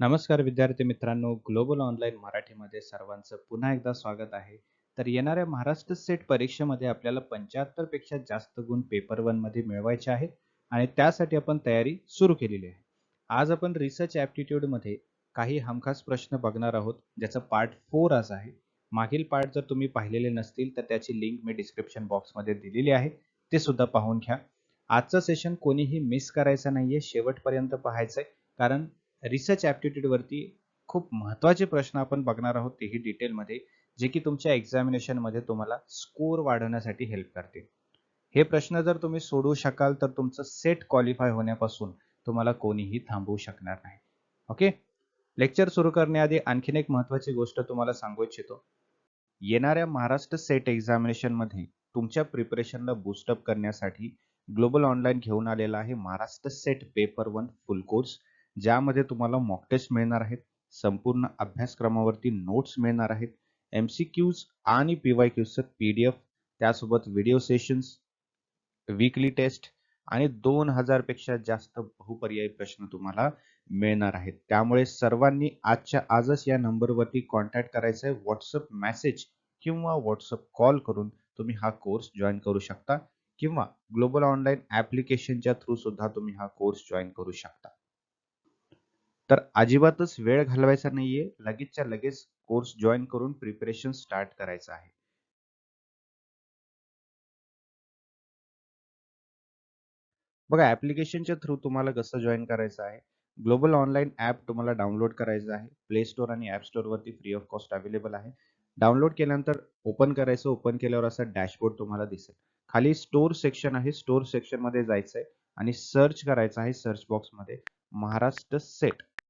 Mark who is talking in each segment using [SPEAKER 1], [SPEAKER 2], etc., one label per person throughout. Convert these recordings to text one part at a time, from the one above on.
[SPEAKER 1] नमस्कार विद्यार्थी मित्रांनो. ग्लोबल ऑनलाईन मराठीमध्ये सर्वांचं पुन्हा एकदा स्वागत आहे. तर येणाऱ्या महाराष्ट्र सेट परीक्षेमध्ये आपल्याला पंच्याहत्तरपेक्षा जास्त गुण पेपर वनमध्ये मिळवायचे आहेत आणि त्यासाठी आपण तयारी सुरू केलेली आहे. आज आपण रिसर्च ऍप्टिट्यूडमध्ये काही हमखास प्रश्न बघणार आहोत. ज्याचं पार्ट फोर आज आहे. मागील पार्ट जर तुम्ही पाहिलेले नसतील तर त्याची लिंक मी डिस्क्रिप्शन बॉक्समध्ये दिलेली आहे. ते सुद्धा पाहून घ्या. आजचं सेशन कोणीही मिस करायचं नाहीये. शेवटपर्यंत पाहायचंय. कारण रिसर्च ॲप्टिट्यूडवरती खूप महत्त्वाचे प्रश्न आपण बघणार आहोत तेही डिटेलमध्ये जे की तुमच्या एक्झामिनेशनमध्ये तुम्हाला स्कोर वाढवण्यासाठी हेल्प करतील. हे प्रश्न जर तुम्ही सोडवू शकाल तर तुमचं सेट क्वालिफाय होण्यापासून तुम्हाला कोणीही थांबवू शकणार नाही. ओके लेक्चर सुरू करण्याआधी आणखीन एक महत्त्वाची गोष्ट तुम्हाला सांगू इच्छितो. येणाऱ्या महाराष्ट्र सेट एक्झामिनेशनमध्ये तुमच्या प्रिपरेशनला बूस्टअप करण्यासाठी ग्लोबल ऑनलाईन घेऊन आलेला आहे Maharashtra SET paper one full course ज्यामध्ये तुम्हाला मॉक टेस्ट मिळणार आहेत. संपूर्ण अभ्यासक्रमावरती नोट्स मिळणार आहेत. एम सी क्यूज आणि पी वाय क्यूजचं पी डी एफ त्यासोबत व्हिडिओ सेशन्स वीकली टेस्ट आणि दोन हजारपेक्षा जास्त बहुपर्यायी प्रश्न तुम्हाला मिळणार आहेत. त्यामुळे सर्वांनी आजच्या आजच या नंबरवरती कॉन्टॅक्ट करायचा आहे व्हॉट्सअप मेसेज किंवा व्हॉट्सअप कॉल करून तुम्ही हा कोर्स जॉईन करू शकता किंवा ग्लोबल ऑनलाईन ऍप्लिकेशनच्या थ्रू सुद्धा तुम्ही हा कोर्स जॉईन करू शकता. तर अजिबातच वेळ घालवायचा नाहीये. लगेचच्या लगेच कोर्स जॉईन करून प्रिपरेशन स्टार्ट करायचं आहे. बघा ऍप्लिकेशनच्या थ्रू तुम्हाला कसं जॉईन करायचं आहे? ग्लोबल ऑनलाईन ऍप तुम्हाला डाउनलोड करायचं आहे. प्ले स्टोअर आणि ऍप स्टोअर वरती फ्री ऑफ कॉस्ट अवेलेबल आहे. डाउनलोड केल्यानंतर ओपन करायचं ओपन केल्यावर असा डॅशबोर्ड तुम्हाला दिसेल. खाली स्टोर सेक्शन आहे. स्टोर सेक्शनमध्ये जायचं आहे आणि सर्च करायचं आहे सर्च बॉक्समध्ये महाराष्ट्र सेट.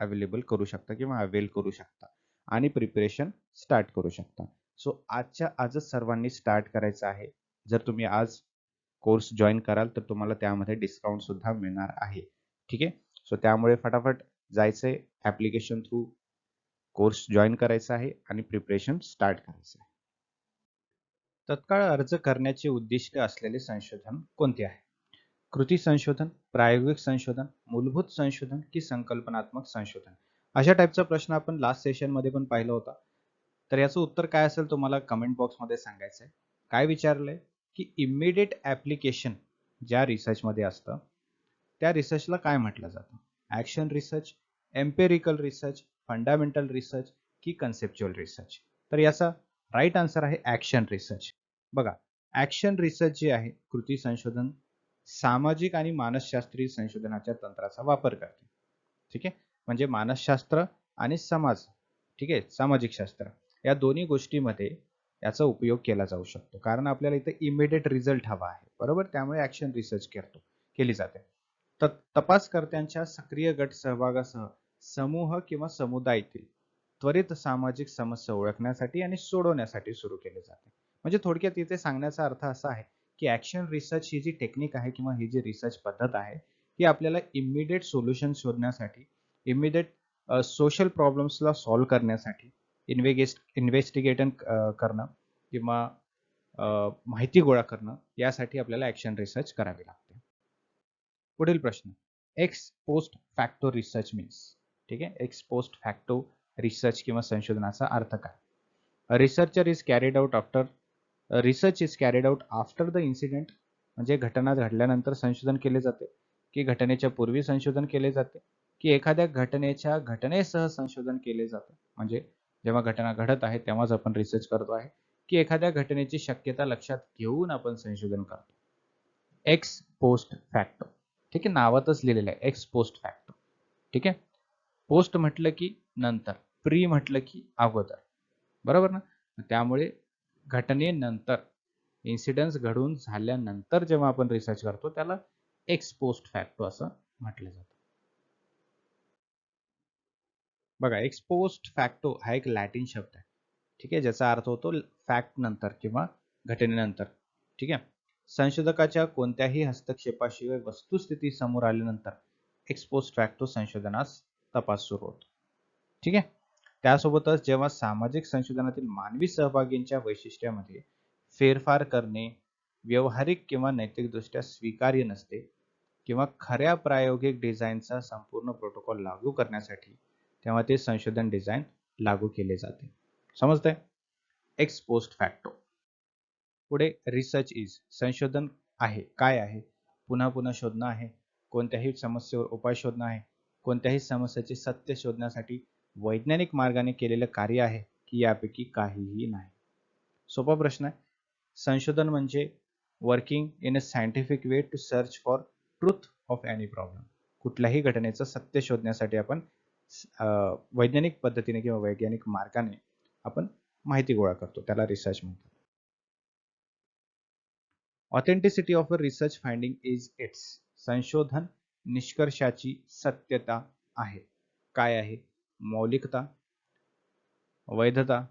[SPEAKER 1] अवेलेबल करू शकता किंवा अवेल करू शकता. आणि प्रिपरेशन स्टार्ट करू शकता. सो आजच्या आजच सर्वांनी स्टार्ट करायचं आहे. जर तुम्ही आज कोर्स जॉईन कराल तर तुम्हाला त्यामध्ये डिस्काउंट सुद्धा मिळणार आहे. ठीक आहे? सो त्यामुळे फटाफट जायचंय ऍप्लिकेशन थ्रू कोर्स जॉईन करायचा आहे आणि प्रिपरेशन स्टार्ट करायचं आहे. तत्काळ अर्ज करण्याचे उद्दिष्ट असलेले संशोधन कोणते आहे? कृती संशोधन प्रायोगिक संशोधन मूलभूत संशोधन की संकल्पनात्मक संशोधन. अशा टाईपचा प्रश्न आपण लास्ट सेशनमध्ये पण पाहिला होता. तर याचं उत्तर काय असेल तुम्हाला कमेंट बॉक्समध्ये सांगायचं आहे काय विचारलंय? की इमिडिएट ऍप्लिकेशन ज्या रिसर्चमध्ये असतं त्या रिसर्चला काय म्हटलं जातं? Action research empirical research fundamental research की कन्सेप्च्युअल रिसर्च तर याचा राईट आन्सर आहे ऍक्शन रिसर्च बघा ऍक्शन रिसर्च जे आहे कृती संशोधन सामाजिक आणि मानसशास्त्रीय संशोधनाच्या तंत्राचा वापर करते. ठीक आहे? म्हणजे मानसशास्त्र आणि समाज ठीक आहे? सामाजिक शास्त्र या दोन्ही गोष्टीमध्ये याचा उपयोग केला जाऊ शकतो. कारण आपल्याला इथे इमिडिएट रिझल्ट हवा आहे. बरोबर? त्यामुळे ऍक्शन रिसर्च करतो केली जाते. तर तपासकर्त्यांच्या सक्रिय गट सहभागासह समूह किंवा समुदायातील त्वरित सामाजिक समस्या ओळखण्यासाठी आणि सोडवण्यासाठी सुरू केले जाते. म्हणजे थोडक्यात इथे सांगण्याचा अर्थ असा आहे की ऍक्शन रिसर्च ही जी टेक्निक आहे किंवा ही जी रिसर्च पद्धत आहे ती आपल्याला इमिडिएट सोल्युशन शोधण्यासाठी इमिडिएट सोशल प्रॉब्लेम्सला सॉल्व्ह करण्यासाठी इन्व्हेगेस्ट इन्व्हेस्टिगेटन करणं किंवा माहिती गोळा करणं यासाठी आपल्याला ऍक्शन रिसर्च करावी लागते. पुढील प्रश्न. Ex post facto research means ठीक आहे? एक्स पोस्ट फॅक्टो रिसर्च किंवा संशोधनाचा अर्थ काय? Researcher is carried out after research is carried out after the incident म्हणजे घटना घडल्यानंतर संशोधन केले जाते की घटनेच्या पूर्वी संशोधन केले जाते की एखाद्या घटनेच्या घटनेसह संशोधन केले जाते. म्हणजे जेव्हा घटना घडत आहे तेव्हाच आपण रिसर्च करतो आहे की एखाद्या घटनेची शक्यता लक्षात घेऊन आपण संशोधन करतो. एक्स पोस्ट फॅक्टो ठीक आहे नावातच लिहिलेलं आहे एक्स पोस्ट फॅक्टो ठीक आहे? पोस्ट म्हटलं की नंतर प्री म्हटलं की अगोदर. बरोबर ना? त्यामुळे घटनेनंतर इन्सिडन्स घडून झाल्यानंतर जेव्हा आपण रिसर्च करतो त्याला एक्सपोस्ट फॅक्टो असं म्हटलं जातं. बघा एक्सपोस्ट फॅक्टो हा एक लॅटिन शब्द आहे. ठीक आहे? ज्याचा अर्थ होतो फॅक्ट नंतर किंवा घटनेनंतर. ठीक आहे? संशोधकाच्या कोणत्याही हस्तक्षेपाशिवाय वस्तुस्थिती समोर आल्यानंतर एक्सपोस्ट फॅक्टो संशोधनास तपास सुरू होतो. ठीक आहे? त्यासोबतच जेव्हा सामाजिक संशोधनातील मानवी सहभागींच्या वैशिष्ट्यामध्ये फेरफार करणे व्यवहारिक किंवा नैतिकदृष्ट्या स्वीकार्य नसते किंवा खऱ्या प्रायोगिक डिझाईनचा संपूर्ण प्रोटोकॉल लागू करण्यासाठी तेव्हा ते संशोधन डिझाईन लागू केले जाते. समजतंय? एक्स पोस्ट फॅक्टो पुढे रिसर्च इज संशोधन आहे काय आहे? पुन्हा पुन्हा शोधणं आहे. कोणत्याही समस्येवर उपाय शोधणं आहे. कोणत्याही समस्येचे सत्य शोधण्यासाठी वैज्ञानिक मार्गाने केलेलं कार्य आहे की यापैकी काहीही नाही. सोपा प्रश्न आहे. संशोधन म्हणजे working in a scientific way to search for truth of any problem कुठल्याही घटनेचं सत्य शोधण्यासाठी आपण वैज्ञानिक पद्धतीने किंवा वैज्ञानिक मार्गाने आपण माहिती गोळा करतो. त्याला रिसर्च म्हणतात. Authenticity of a research finding is it's संशोधन निष्कर्षाची सत्यता आहे. काय आहे? मौलिकता वैधता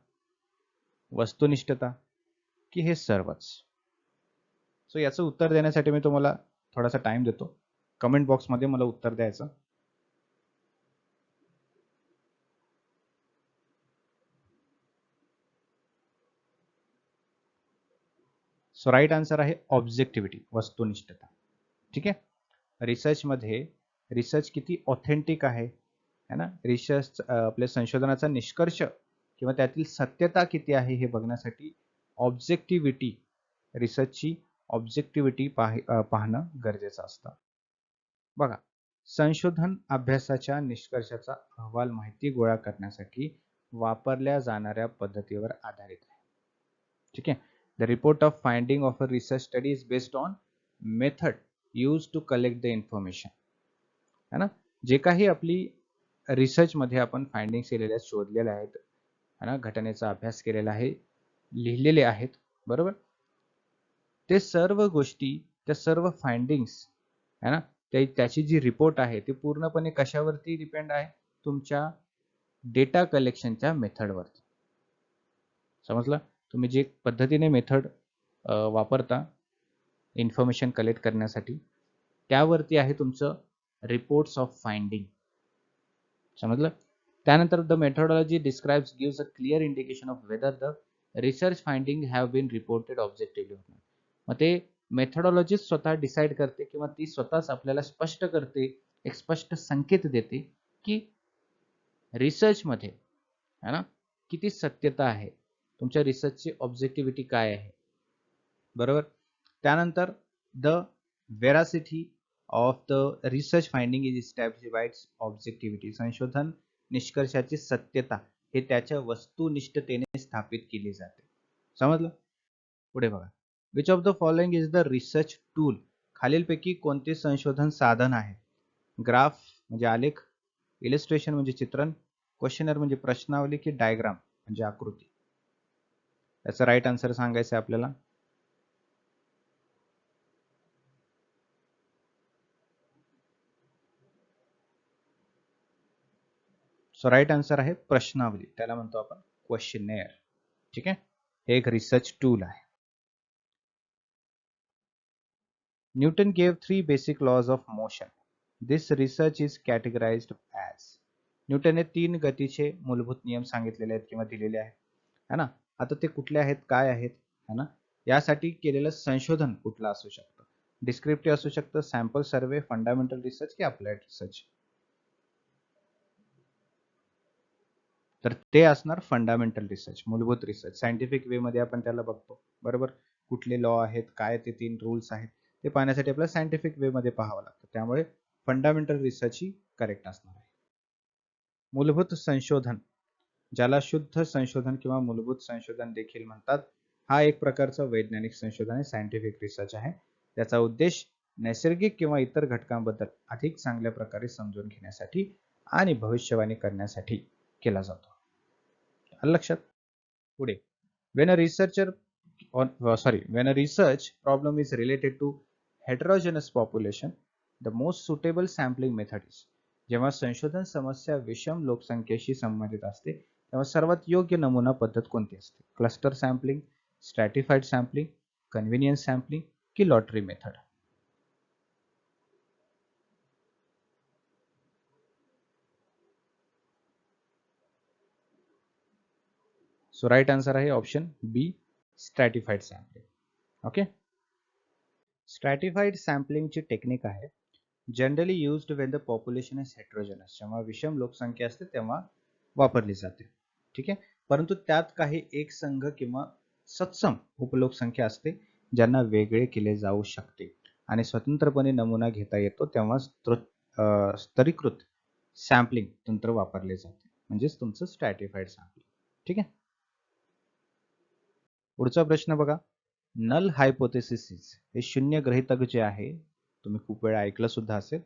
[SPEAKER 1] वस्तुनिष्ठता की हे सर्वच. सो याचं उत्तर देण्यासाठी मी तुम्हाला थोडासा टाइम देतो. कमेंट बॉक्समध्ये मला उत्तर द्यायचं. सो राईट आन्सर आहे ऑब्जेक्टिव्हिटी वस्तुनिष्ठता. ठीक आहे? रिसर्चमध्ये रिसर्च किती ऑथेंटिक आहे? है ना? रिसर्च आपल्या संशोधनाचा निष्कर्ष किंवा त्यातील सत्यता किती आहे हे बघण्यासाठी ऑब्जेक्टिव्हिटी रिसर्चची ऑब्जेक्टिव्हिटी पाह पाहणं गरजेचं असतं. बघा संशोधन अभ्यासाच्या निष्कर्षाचा अहवाल माहिती गोळा करण्यासाठी वापरल्या जाणाऱ्या पद्धतीवर आधारित आहे. ठीक आहे? The report of finding of a research study is based on method use to collect the information है ना? जे काही आपली रिसर्चमध्ये आपण फाइंडिंग्स केलेल्या शोधलेल्या आहेत है ना? घटनेचा अभ्यास केलेला आहे लिहिलेले आहेत बरोबर? ते सर्व गोष्टी त्या सर्व फाइंडिंग्स है ना? त्याची जी रिपोर्ट आहे ती पूर्णपणे कशावरती डिपेंड आहे? तुमच्या डेटा कलेक्शनच्या मेथडवरती समजलं? तुम्ही जे पद्धतीने मेथड वापरता इन्फॉर्मेशन कलेक्ट करण्यासाठी त्यावरती आहे तुमचं रिपोर्ट्स ऑफ फाइंडिंग समजलं? त्यानंतर the methodology describes gives a clear indication of whether the research finding have been reported objectively मग ते मेथडॉलॉजी स्वतः डिसाईड करते किंवा ती स्वतःच आपल्याला स्पष्ट करते एक स्पष्ट संकेत देते की रिसर्चमध्ये है ना किती सत्यता आहे? तुमच्या रिसर्चची ऑब्जेक्टिव्हिटी काय आहे? बरोबर? त्यानंतर the veracity of the research finding is establish by objectivity संशोधन निष्कर्षाची सत्यता हे त्याच्या वस्तुनिष्ठतेने स्थापित केली जाते. समजलं? पुढे बघा. Which of the following is the research tool खालीलपैकी कोणते संशोधन साधन आहे? ग्राफ म्हणजे आलेख इलिस्ट्रेशन म्हणजे चित्रण क्वेश्चनर म्हणजे प्रश्नावली की डायग्राम म्हणजे आकृती. याचा राईट आन्सर सांगायचं आहे आपल्याला. सो राईट आन्सर आहे प्रश्नावली. त्याला म्हणतो आपण क्वेश्चनेअर ठीक आहे? हे एक रिसर्च टूल आहे. Newton gave three basic laws of motion this research is categorized as न्यूटनने तीन गतीचे मूलभूत नियम सांगितलेले आहेत किंवा दिलेले आहेत. है ना? आता ते कुठले आहेत? काय आहेत? है ना? यासाठी केलेलं संशोधन कुठलं असू शकतं? डिस्क्रिप्टिव्ह असू शकतं सॅम्पल सर्वे फंडामेंटल रिसर्च की अप्लाइड रिसर्च तर ते असणार फंडामेंटल रिसर्च मूलभूत रिसर्च सायंटिफिक वे मध्ये आपण त्याला बघतो. बरोबर? कुठले लॉ आहेत? काय ते तीन रूल्स आहेत? ते पाहण्यासाठी आपल्याला सायंटिफिक वे मध्ये पाहावं लागतं. त्यामुळे फंडामेंटल रिसर्च ही करेक्ट असणार आहे. मूलभूत संशोधन ज्याला शुद्ध संशोधन किंवा मूलभूत संशोधन देखील म्हणतात हा एक प्रकारचा वैज्ञानिक संशोधन आहे सायंटिफिक रिसर्च आहे. त्याचा उद्देश नैसर्गिक किंवा इतर घटकांबद्दल अधिक चांगल्या प्रकारे समजून घेण्यासाठी आणि भविष्यवाणी करण्यासाठी. केला जातो. लक्षात? पुढे. When a researcher sorry when a research problem is related to heterogeneous population the most suitable sampling method is जेव्हा संशोधन समस्या विषम लोकसंख्येशी संबंधित असते तेव्हा सर्वात योग्य नमुना पद्धत कोणती असते? Cluster sampling stratified sampling convenience sampling की lottery method so right answer आहे option B stratified sampling okay stratified सॅम्पलिंगची technique आहे. Generally used when the population is heterogeneous जेव्हा विषम लोकसंख्या असते तेव्हा वापरली जाते. ठीक आहे? परंतु त्यात काही एक संघ किंवा सत्सम उपलोकसंख्या असते ज्यांना वेगळे केले जाऊ शकते. आणि स्वतंत्रपणे नमुना घेता येतो तेव्हा स्तरीकृत सॅम्पलिंग तंत्र वापरले जाते. म्हणजेच तुमचं स्ट्रॅटिफाईड सॅम्पलिंग ठीक आहे? पुढचा प्रश्न बघा. नल हायपोथेसिस हे शून्य ग्रहितक जे आहे तुम्ही खूप वेळा ऐकलं सुद्धा असेल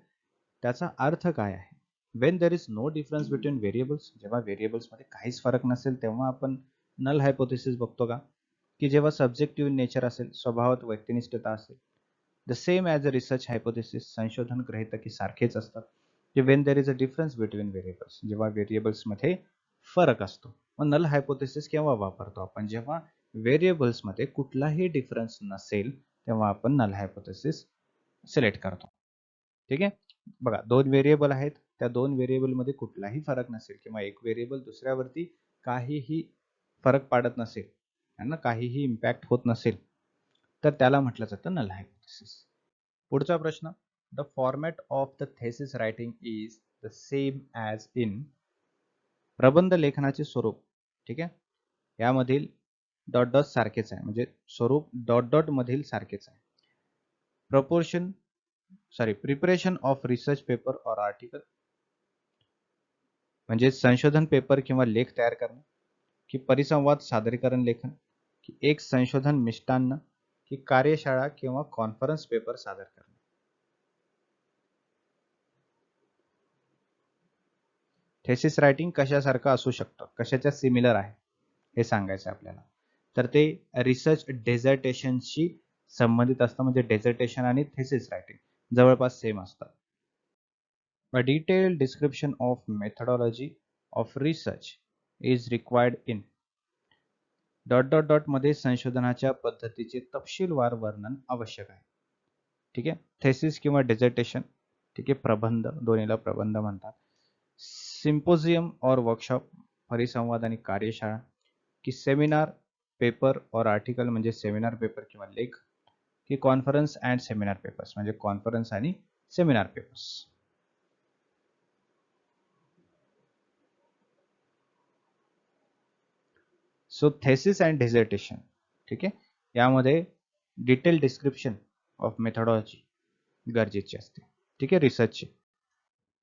[SPEAKER 1] त्याचा अर्थ काय आहे? When there is no difference between variables जेव्हा व्हेरिएबल्समध्ये काहीच फरक नसेल तेव्हा आपण नल हायपोथेसिस बघतो का? की जेव्हा सब्जेक्टिव्ह नेचर असेल स्वभावात व्यक्तिनिष्ठता असेल the same as a research hypothesis संशोधन ग्रहितकी सारखेच असतात. जे when there is a difference between variables जेव्हा व्हेरिएबल्समध्ये फरक असतो. मग नल हायपोथेसिस केव्हा वापरतो आपण? जेव्हा व्हेरिएबल्समध्ये कुठलाही डिफरन्स नसेल तेव्हा आपण नल हायपोथेसिस सिलेक्ट करतो. ठीक आहे? बघा दोन व्हेरिएबल आहेत. त्या दोन व्हेरिएबलमध्ये कुठलाही फरक नसेल किंवा एक व्हेरिएबल दुसऱ्यावरती काहीही फरक पाडत नसेल यांना काहीही इम्पॅक्ट होत नसेल तर त्याला म्हटलं जातं नल हायपोथेसिस पुढचा प्रश्न the format of the thesis writing is the same as in प्रबंध लेखनाचे स्वरूप. ठीक आहे? यामधील डॉट डॉट सारखेच आहे. म्हणजे स्वरूप डॉट डॉट मधील सारखेच आहे. Proportion sorry preparation of research paper और आर्टिकल म्हणजे संशोधन पेपर किंवा लेख तयार करणे, की परिसंवाद, सादरीकरण लेखन, की एक संशोधन मिष्टान्न, की कार्यशाळा किंवा कॉन्फरन्स पेपर सादर करणे. थेसिस रायटिंग कशासारखं असू शकतं? कशाच्या सिमिलर आहे? हे सांगायचं आपल्याला. तर ते रिसर्च डेझर्टेशनशी संबंधित असतं. म्हणजे डेझर्टेशन आणि थेसिस रायटिंग जवळपास सेम असतात detail description of methodology of research is required in dot dot डॉटमध्ये संशोधनाच्या पद्धतीचे तपशीलवार वर्णन आवश्यक आहे. ठीक आहे? थेसिस किंवा डेझर्टेशन ठीक आहे? प्रबंध दोन्हीला प्रबंध म्हणतात. सिम्पोजियम और वर्कशॉप परिसंवाद आणि कार्यशाळा की सेमिनार पेपर और आर्टिकल म्हणजे सेमिनार पेपर किंवा लेख की कॉन्फरन्स अँड सेमिनार पेपर्स म्हणजे कॉन्फरन्स आणि seminar papers. So thesis and dissertation ठीक आहे? यामध्ये डिटेल डिस्क्रिप्शन ऑफ मेथडॉलॉजी गरजेची असते. ठीक आहे? रिसर्चची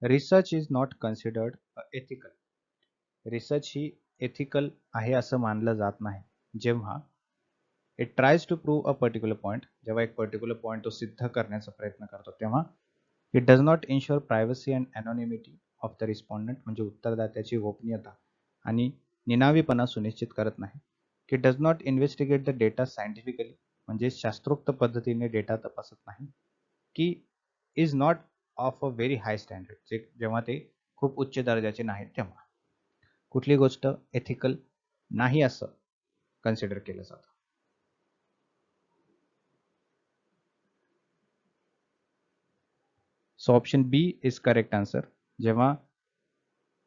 [SPEAKER 1] research is not considered ethical research he ethical आहे असं मानलं जात नाही. जेव्हा it tries to prove a particular point जेव्हा एक पर्टिक्युलर पॉईंट तो सिद्ध करण्याचा प्रयत्न करतो तेव्हा it does not ensure privacy and anonymity of the respondent म्हणजे उत्तरदात्याची गोपनीयता आणि निनावीपणा सुनिश्चित करत नाही. की does not investigate the data scientifically म्हणजे शास्त्रोक्त पद्धतीने डेटा तपासत नाही की is not of a very high standard जे जेव्हा ते खूप उच्च दर्जाचे नाहीत तेव्हा. कुठली गोष्ट एथिकल नाही असं कन्सिडर केलं जातं. So option B is correct answer जेव्हा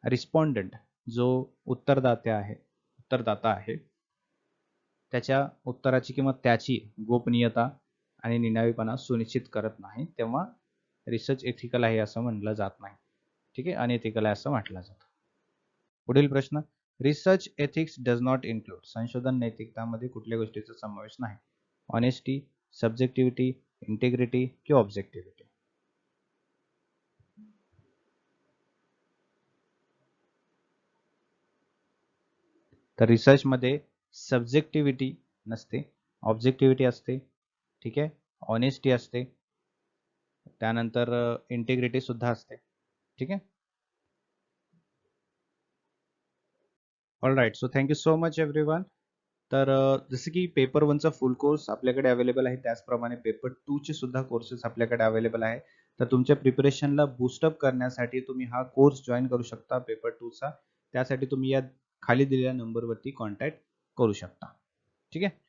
[SPEAKER 1] रिस्पॉन्डंट जो उत्तरदाते आहे उत्तरदाता आहे त्याच्या उत्तराची किंवा त्याची गोपनीयता आणि निनावीपणा सुनिश्चित करत नाही तेव्हा रिसर्च एथिकल आहे असं म्हटलं जात नाही. ठीक आहे? अनएथिकल आहे असं म्हटलं जातं. पुढील प्रश्न. Research ethics does not include संशोधन नैतिकतामध्ये कुठल्या गोष्टीचा समावेश नाही. ऑनेस्टी सब्जेक्टिव्हिटी इंटेग्रिटी किंवा ऑब्जेक्टिव्हिटी तर रिसर्चमध्ये सब्जेक्टिव्हिटी नसते. ऑब्जेक्टिव्हिटी असते. ठीक आहे? ऑनेस्टी असते. त्यानंतर इंटेग्रिटी सुद्धा असते. ठीक आहे? All right so thank you so much every तर जसं की पेपर वनचा फुल कोर्स आपल्याकडे अवेलेबल आहे त्याचप्रमाणे पेपर टूचे सुद्धा कोर्सेस आपल्याकडे अवेलेबल आहे. तर तुमच्या प्रिपरेशनला बुस्टअप करण्यासाठी तुम्ही हा कोर्स जॉईन करू शकता पेपर टूचा त्यासाठी तुम्ही या खाली दिलेल्या नंबरवरती कॉन्टॅक्ट करू शकता. ठीक आहे?